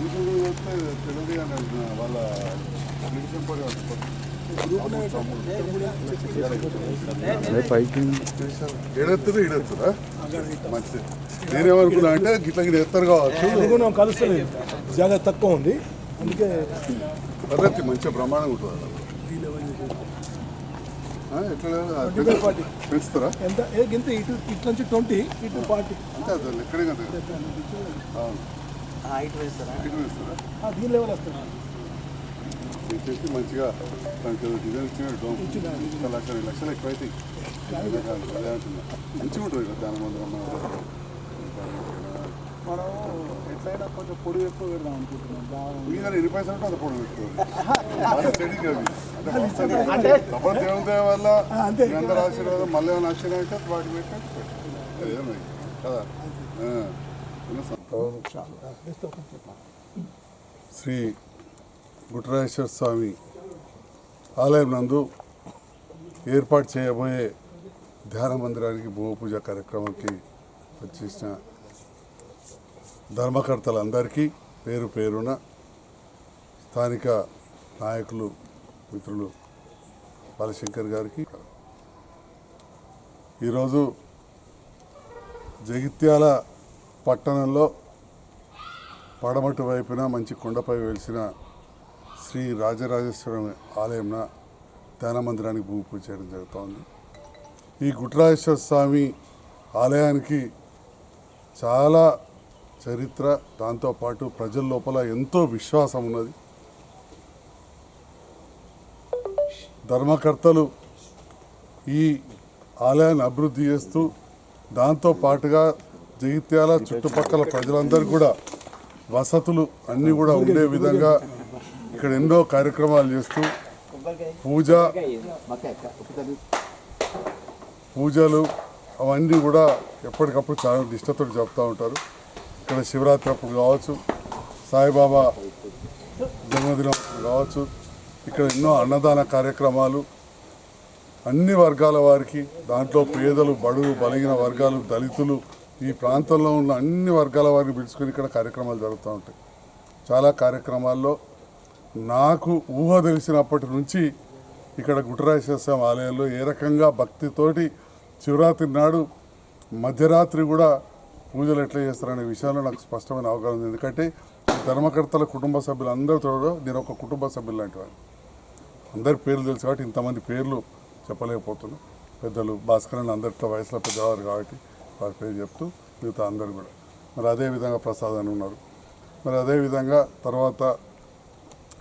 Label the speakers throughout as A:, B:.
A: YouTube వస్తే వాళ్ళ మంచిది. నేనేమనుకున్నా అంటే గిట్ల గిట్ల ఎత్తారు కావచ్చు.
B: కలుస్తలేదు జాగా తక్కువ ఉంది. అందుకే
A: పద్ధతి మంచిగా బ్రహ్మాండంగా ఉంటుంది. పెంచుతారా
B: ఎంత? ఏ గింత ఇటు ఇటు నుంచి ట్వంటీ ఇటు ఫార్టీ.
A: అంతే అది ఎక్కడే కదా అవును.
C: హైట్ వేస్తారా?
A: ఇటు వేస్తారా?
B: దీని లెవెల్ వస్తుంది.
A: చేసి మంచిగా దానికి డిజైన్ ఇచ్చిన డోమ్. లక్షలు ఎక్కువ అవుతాయి అదే కాదు, అదే అంటున్నా. మంచిగా ఉంటుంది కదా దాని మంది
B: మనం కొంచెం పొడి ఎక్కువ పెడదాం అనుకుంటున్నాం. బాగా
A: పైసలు పొడి పెట్టుకోవాలి అంటే తప్పని దేవుని వల్ల అందరు ఆశీర్వాదం మళ్ళీ ఏమైనా అయితే వాటి పెట్టి కదా? శ్రీ గుట్రాజేశ్వర స్వామి ఆలయం నందు ఏర్పాటు చేయబోయే ధ్యాన మందిరానికి భూమి పూజ కార్యక్రమానికి వచ్చేసిన ధర్మకర్తలందరికీ పేరు పేరున స్థానిక నాయకులు మిత్రులు బాలశంకర్ గారికి. ఈరోజు జగిత్యాల పట్టణంలో పడమటి వైపున మంచి కొండపై వెలిసిన శ్రీ రాజరాజేశ్వరం ఆలయంన ధ్యాన మందిరానికి భూమి పూజ చేయడం జరుగుతోంది. ఈ గుట్రాజేశ్వర స్వామి ఆలయానికి చాలా చరిత్ర దాంతోపాటు ప్రజల లోపల ఎంతో విశ్వాసం ఉన్నది. ధర్మకర్తలు ఈ ఆలయాన్ని అభివృద్ధి చేస్తూ దాంతో పాటుగా జగిత్యాల చుట్టుపక్కల ప్రజలందరూ కూడా వసతులు అన్నీ కూడా ఉండే విధంగా ఇక్కడ ఎన్నో కార్యక్రమాలు చేస్తూ పూజ పూజలు అవన్నీ కూడా ఎప్పటికప్పుడు చాలా నిష్టతో చెప్తూ ఉంటారు. ఇక్కడ శివరాత్రి అప్పుడు కావచ్చు సాయిబాబా జన్మదినం కావచ్చు ఇక్కడ ఎన్నో అన్నదాన కార్యక్రమాలు అన్ని వర్గాల వారికి దాంట్లో పేదలు బడుగు బలిగిన వర్గాలు దళితులు ఈ ప్రాంతంలో ఉన్న అన్ని వర్గాల వారిని పిలుచుకొని ఇక్కడ కార్యక్రమాలు జరుగుతూ ఉంటాయి. చాలా కార్యక్రమాల్లో నాకు ఊహ తెలిసినప్పటి నుంచి ఇక్కడ గుట్టరాజేశ్వర ఆలయంలో ఏ రకంగా భక్తితోటి శివరాత్రి నాడు మధ్యరాత్రి కూడా పూజలు ఎట్లా చేస్తారనే విషయంలో నాకు స్పష్టమైన అవగాహన ఉంది. ఎందుకంటే ధర్మకర్తల కుటుంబ సభ్యులు అందరితో నేను ఒక కుటుంబ సభ్యులు లాంటి వాడిని. అందరి పేర్లు తెలుసు కాబట్టి ఇంతమంది పేర్లు చెప్పలేకపోతున్నాను పెద్దలు భాస్కరన్ అందరితో వయసులో పెద్దవారు కాబట్టి వారి పేరు చెప్తూ మిగతా అందరు కూడా. మరి అదేవిధంగా ప్రసాద్ అని ఉన్నారు. మరి అదేవిధంగా తర్వాత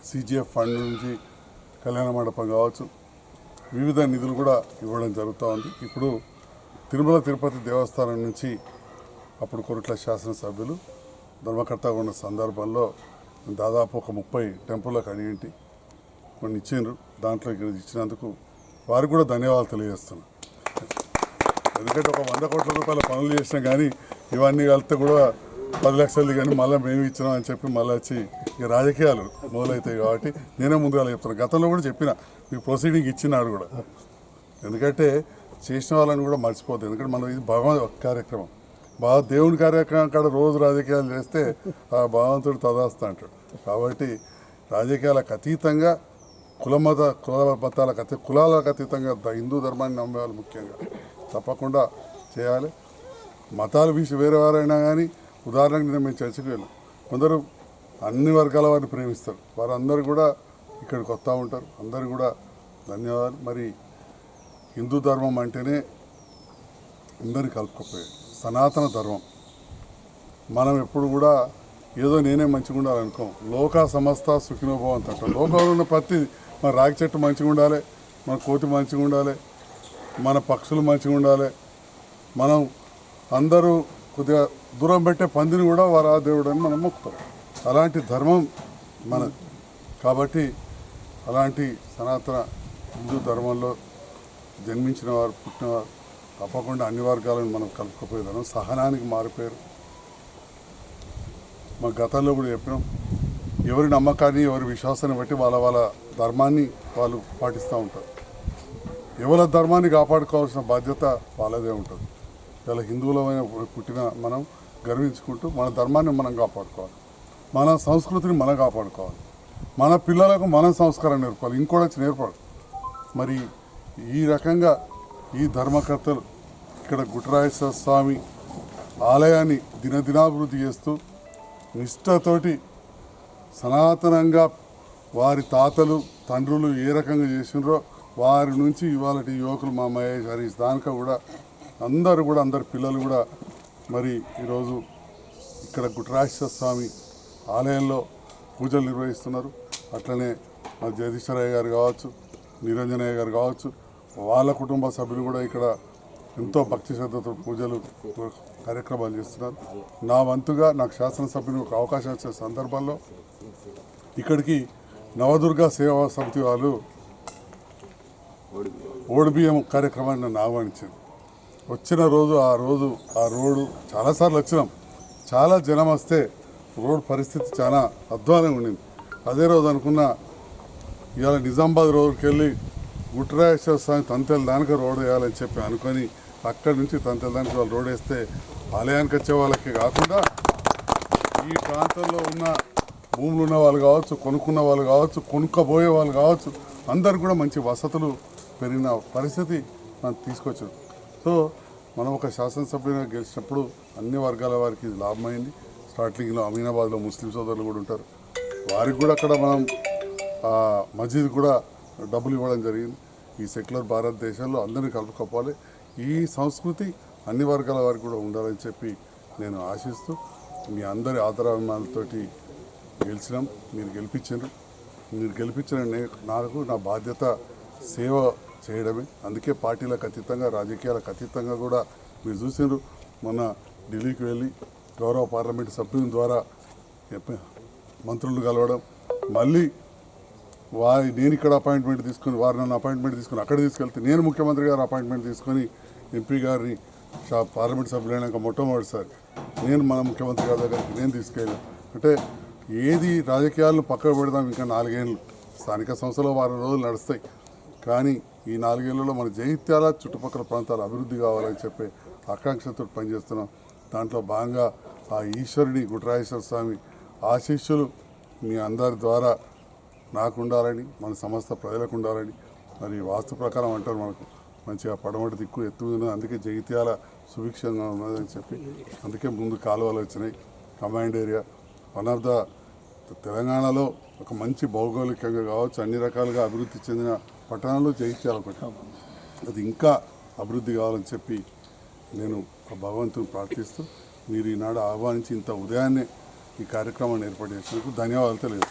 A: సిజిఎఫ్ ఫండ్ నుంచి కళ్యాణ మండపం కావచ్చు వివిధ నిధులు కూడా ఇవ్వడం జరుగుతూ ఉంది. ఇప్పుడు తిరుమల తిరుపతి దేవస్థానం నుంచి అప్పుడు కొరట్ల శాసనసభ్యులు ధర్మకర్తగా ఉన్న సందర్భంలో దాదాపు ఒక ముప్పై టెంపుల్లకు అడిగింటి కొన్ని ఇచ్చిండ్రు. దాంట్లో ఇక్కడ ఇచ్చినందుకు వారికి కూడా ధన్యవాదాలు తెలియజేస్తున్నాను ఎందుకంటే ఒక వంద కోట్ల రూపాయల పనులు చేసినా కానీ ఇవన్నీ వెళ్తే కూడా పది లక్షలు కానీ మళ్ళీ మేము ఇచ్చినాం అని చెప్పి మళ్ళీ వచ్చి ఇక రాజకీయాలు మొదలవుతాయి కాబట్టి నేనే ముందుగా చెప్తాను గతంలో కూడా చెప్పిన మీ ప్రొసీడింగ్ ఇచ్చినాడు కూడా. ఎందుకంటే చేసిన వాళ్ళని కూడా మర్చిపోతుంది ఎందుకంటే మనం ఇది భగవన్ కార్యక్రమం. బాగా దేవుని కార్యక్రమం కాడ రోజు రాజకీయాలు చేస్తే ఆ భగవంతుడు తదాస్తా అంటాడు. కాబట్టి రాజకీయాలకు అతీతంగా కుల మత కుల మతాలకు అతీ కులాలకు అతీతంగా హిందూ ధర్మాన్ని నమ్మేవాళ్ళు ముఖ్యంగా. తప్పకుండా చేయాలి. మతాలు విషయం వేరే వారైనా కానీ ఉదాహరణకు నేను మేము చర్చకు వెళ్ళాం కొందరు అన్ని వర్గాల వారిని ప్రేమిస్తారు. వారందరూ కూడా ఇక్కడికి వస్తూ ఉంటారు. అందరూ కూడా ధన్యవాదాలు. మరి హిందూ ధర్మం అంటేనే అందరిని కలుపుకపోయాయి సనాతన ధర్మం. మనం ఎప్పుడు కూడా ఏదో నేనే మంచిగా ఉండాలనుకోం. లోక సమస్త సుఖినోభవం అంటాం. లోకంలో ఉన్న ప్రతి మన రాగి చెట్టు మంచిగా ఉండాలి మన కోతి మంచిగా ఉండాలి మన పక్షులు మంచిగా ఉండాలి. మనం అందరూ కొద్దిగా దూరం పెట్టే పందిని కూడా వారా దేవుడు అని మనం మొక్కుతాం. అలాంటి ధర్మం మనది కాబట్టి అలాంటి సనాతన హిందూ ధర్మంలో జన్మించిన వారు పుట్టినవారు తప్పకుండా అన్ని వర్గాలను మనం కలుపుకుపోయేదాం. సహనానికి మారిపోయారు. మా గతంలో కూడా చెప్పినాం. ఎవరి నమ్మకాన్ని ఎవరి విశ్వాసాన్ని బట్టి వాళ్ళ వాళ్ళ ధర్మాన్ని వాళ్ళు పాటిస్తూ ఉంటారు. ఎవరి ధర్మాన్ని కాపాడుకోవాల్సిన బాధ్యత వాళ్ళదే ఉంటుంది. ఇలా హిందువులమైన పుట్టిన మనం గర్వించుకుంటూ మన ధర్మాన్ని మనం కాపాడుకోవాలి. మన సంస్కృతిని మనం కాపాడుకోవాలి. మన పిల్లలకు మనం సంస్కారం నేర్పాలి ఇంకోటి వచ్చి మరి ఈ రకంగా ఈ ధర్మకర్తలు ఇక్కడ గుట్రాయేశ్వర స్వామి ఆలయాన్ని దినదినాభివృద్ధి చేస్తూ నిష్ఠతోటి సనాతనంగా వారి తాతలు తండ్రులు ఏ రకంగా చేసినారో వారి నుంచి ఇవాళ యువకులు మా మహేష్ హరీష్ దానిక కూడా అందరు కూడా అందరి పిల్లలు కూడా మరి ఈరోజు ఇక్కడ గుట్రాశ్వర స్వామి ఆలయంలో పూజలు నిర్వహిస్తున్నారు. అట్లనే మా జగదీశ్వరయ్య గారు కావచ్చు నిరంజనయ్య గారు కావచ్చు వాళ్ళ కుటుంబ సభ్యులు కూడా ఇక్కడ ఎంతో భక్తి శ్రద్ధతో పూజలు కార్యక్రమాలు చేస్తున్నారు. నా వంతుగా నాకు శాసనసభ్యుని ఒక అవకాశం ఇచ్చే సందర్భంలో ఇక్కడికి నవదుర్గ సేవా సమితి వాళ్ళు ఓడిబియ్యం కార్యక్రమాన్ని నన్ను ఆహ్వానించారు. వచ్చిన రోజు ఆ రోజు ఆ రోడ్డు చాలాసార్లు వచ్చినాం. చాలా జనం వస్తే రోడ్ పరిస్థితి చాలా అధ్వానంగా ఉండింది. అదే రోజు అనుకున్న ఇవాళ నిజామాబాద్ రోడ్కి వెళ్ళి గుట్రాయేశ్వర స్వామి తంతెల దానికి రోడ్ వేయాలని చెప్పి అనుకొని అక్కడి నుంచి తంతెల దానికి వాళ్ళు రోడ్ వేస్తే ఆలయానికి వచ్చే వాళ్ళకి కాకుండా ఈ ప్రాంతంలో ఉన్న భూములు ఉన్న వాళ్ళు కావచ్చు కొనుక్కున్న వాళ్ళు కావచ్చు కొనుక్కపోయే వాళ్ళు కావచ్చు అందరు కూడా మంచి వసతులు పెరిగిన పరిస్థితి మనం తీసుకొచ్చాం. సో మనం ఒక శాసనసభ్యునిగా గెలిచినప్పుడు అన్ని వర్గాల వారికి ఇది లాభమైంది. స్టార్టింగ్లో అమీనాబాద్లో ముస్లిం సోదరులు కూడా ఉంటారు. వారికి కూడా అక్కడ మనం మసీద్ కూడా డబ్బులు ఇవ్వడం జరిగింది. ఈ సెక్యులర్ భారతదేశంలో అందరినీ కలుపుకోవాలి. ఈ సంస్కృతి అన్ని వర్గాల వారికి కూడా ఉండాలని చెప్పి నేను ఆశిస్తూ మీ అందరి ఆదరాభిమానాలతోటి గెలిచినాం. మీరు గెలిపించారు మీరు గెలిపించిన నాకు నా బాధ్యత సేవ చేయడమే. అందుకే పార్టీలకు అతీతంగా రాజకీయాలకు అతీతంగా కూడా మీరు చూసారు మొన్న ఢిల్లీకి వెళ్ళి గౌరవ పార్లమెంట్ సభ్యుని ద్వారా మంత్రులు కలవడం మళ్ళీ వారి నేను ఇక్కడ అపాయింట్మెంట్ తీసుకుని వారు నన్ను అపాయింట్మెంట్ తీసుకుని అక్కడ తీసుకెళ్తే నేను ముఖ్యమంత్రి గారు అపాయింట్మెంట్ తీసుకొని ఎంపీ గారిని షా- పార్లమెంట్ సభ్యులైనాక మొట్టమొదటిసారి నేను మన ముఖ్యమంత్రి గారి దగ్గరికి నేను తీసుకెళ్ళాను అంటే ఏది రాజకీయాలను పక్కకు పెడదాం ఇంకా నాలుగేళ్ళు. స్థానిక సంస్థలో వారం రోజులు నడుస్తాయి. కానీ ఈ నాలుగేళ్ళలో మన జైత్యాల చుట్టుపక్కల ప్రాంతాలు అభివృద్ధి కావాలని చెప్పి ఆకాంక్షతో పనిచేస్తున్నాం. దాంట్లో భాగంగా ఆ ఈశ్వరుని గుట్రాయేశ్వర స్వామి ఆశీస్సులు మీ అందరి ద్వారా నాకు ఉండాలని మన సమస్త ప్రజలకు ఉండాలని మరి వాస్తు ప్రకారం అంటారు మనకు. మంచిగా పడమటి దిక్కు ఎత్తు అందుకే జగిత్యాల సుభిక్షంగా ఉన్నదని చెప్పి అందుకే ముందు కాలువలు వచ్చినాయి. Command area. One of the తెలంగాణలో ఒక మంచి భౌగోళికంగా కావచ్చు అన్ని రకాలుగా అభివృద్ధి చెందిన పట్టణాలు జగిత్యాల ఒకటి. అది ఇంకా అభివృద్ధి కావాలని చెప్పి నేను ఒక భగవంతుని ప్రార్థిస్తూ మీరు ఈనాడు ఆహ్వానించి ఇంత ఉదయాన్నే ఈ కార్యక్రమాన్ని ఏర్పాటు చేసినందుకు ధన్యవాదాలు తెలియదు